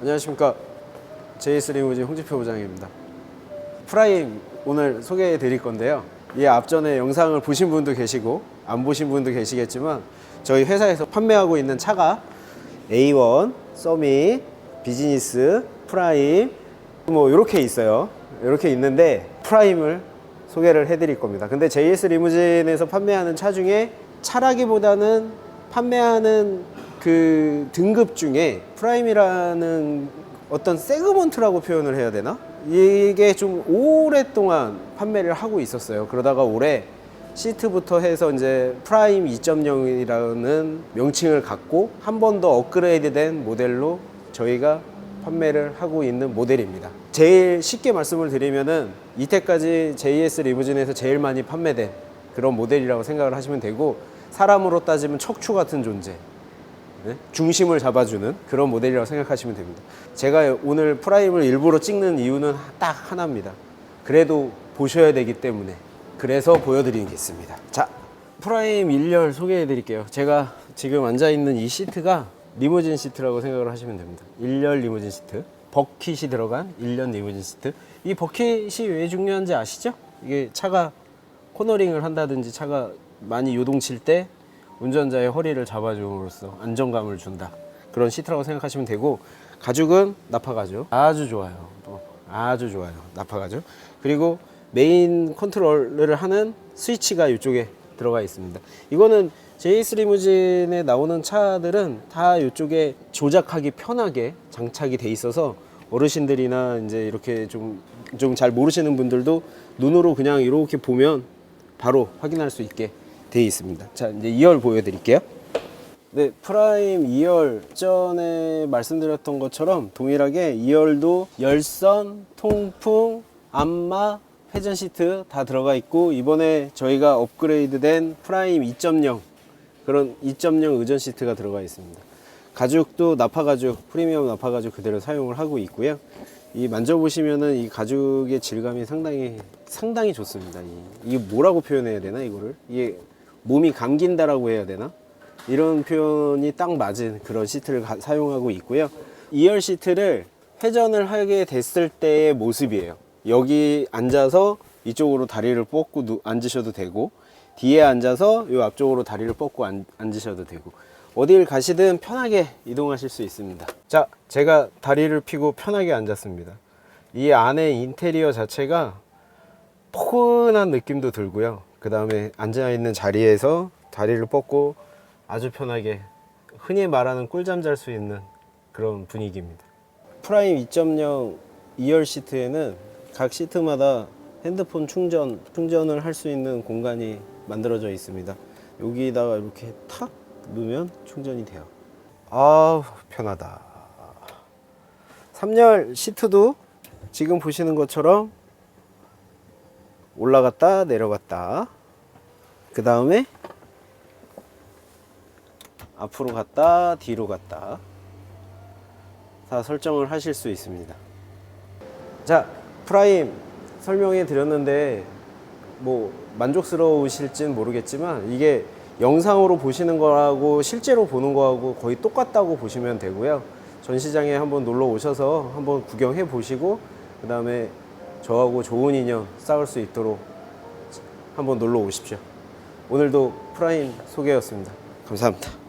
안녕하십니까 JS 리무진 홍지표 부장입니다. 프라임 오늘 소개해 드릴 건데요. 이 앞전에 영상을 보신 분도 계시고 안 보신 분도 계시겠지만 저희 회사에서 판매하고 있는 차가 A1, 서밋, 비즈니스, 프라임 뭐 이렇게 있어요. 이렇게 있는데 프라임을 소개를 해드릴 겁니다. 근데 JS 리무진에서 판매하는 차 중에 차라기보다는 판매하는 그 등급 중에 프라임이라는 어떤 세그먼트라고 표현을 해야 되나? 이게 좀 오랫동안 판매를 하고 있었어요. 그러다가 올해 시트부터 해서 이제 프라임 2.0이라는 명칭을 갖고 한 번 더 업그레이드된 모델로 저희가 판매를 하고 있는 모델입니다. 제일 쉽게 말씀을 드리면은 이때까지 JS 리무진에서 제일 많이 판매된 그런 모델이라고 생각을 하시면 되고 사람으로 따지면 척추 같은 존재. 네? 중심을 잡아주는 그런 모델이라고 생각하시면 됩니다. 제가 오늘 프라임을 일부러 찍는 이유는 딱 하나입니다. 그래도 보셔야 되기 때문에 그래서 보여드리겠습니다. 자, 프라임 1열 소개해 드릴게요. 제가 지금 앉아 있는 이 시트가 리무진 시트라고 생각을 하시면 됩니다. 1열 리무진 시트. 버킷이 들어간 1년 리무진 시트. 이 버킷이 왜 중요한지 아시죠? 이게 차가 코너링을 한다든지 차가 많이 요동칠 때 운전자의 허리를 잡아줌으로써 안정감을 준다. 그런 시트라고 생각하시면 되고 가죽은 나파 가죽 아주 좋아요. 또 아주 좋아요. 나파 가죽. 그리고 메인 컨트롤을 하는 스위치가 이쪽에 들어가 있습니다. 이거는 JS 리무진에 나오는 차들은 다 이쪽에 조작하기 편하게 장착이 돼 있어서 어르신들이나 이제 이렇게 좀 좀 잘 모르시는 분들도 눈으로 그냥 이렇게 보면 바로 확인할 수 있게 돼 있습니다. 자, 이제 2열 보여드릴게요. 네, 프라임 2열 전에 말씀드렸던 것처럼 동일하게 2열도 열선, 통풍, 안마, 회전 시트 다 들어가 있고 이번에 저희가 업그레이드된 프라임 2.0 그런 2.0 의전 시트가 들어가 있습니다. 가죽도 나파 가죽, 프리미엄 나파 가죽 그대로 사용을 하고 있고요. 이 만져보시면은 이 가죽의 질감이 상당히 상당히 좋습니다. 이, 이게 뭐라고 표현해야 되나 이거를? 이게 몸이 감긴다라고 해야 되나? 이런 표현이 딱 맞은 그런 시트를 가- 사용하고 있고요. 2열 시트를 회전을 하게 됐을 때의 모습이에요. 여기 앉아서 이쪽으로 다리를 뻗고 누- 앉으셔도 되고 뒤에 앉아서 이 앞쪽으로 다리를 뻗고 앉, 앉으셔도 되고 어딜 가시든 편하게 이동하실 수 있습니다. 자, 제가 다리를 펴고 편하게 앉았습니다. 이 안에 인테리어 자체가 포근한 느낌도 들고요. 그 다음에 앉아있는 자리에서 다리를 뻗고 아주 편하게 흔히 말하는 꿀잠 잘 수 있는 그런 분위기입니다. 프라임 2.0 2열 시트에는 각 시트마다 핸드폰 충전, 충전을 할 수 있는 공간이 만들어져 있습니다. 여기다가 이렇게 탁 놓으면 충전이 돼요. 아우, 편하다. 3열 시트도 지금 보시는 것처럼 올라갔다 내려갔다. 그 다음에 앞으로 갔다 뒤로 갔다. 다 설정을 하실 수 있습니다. 자 프라임 설명해 드렸는데 뭐 만족스러우실진 모르겠지만 이게 영상으로 보시는 거하고 실제로 보는 거하고 거의 똑같다고 보시면 되고요. 전시장에 한번 놀러 오셔서 한번 구경해 보시고 그 다음에 저하고 좋은 인연 쌓을 수 있도록 한번 놀러 오십시오. 오늘도 프라임 소개였습니다. 감사합니다.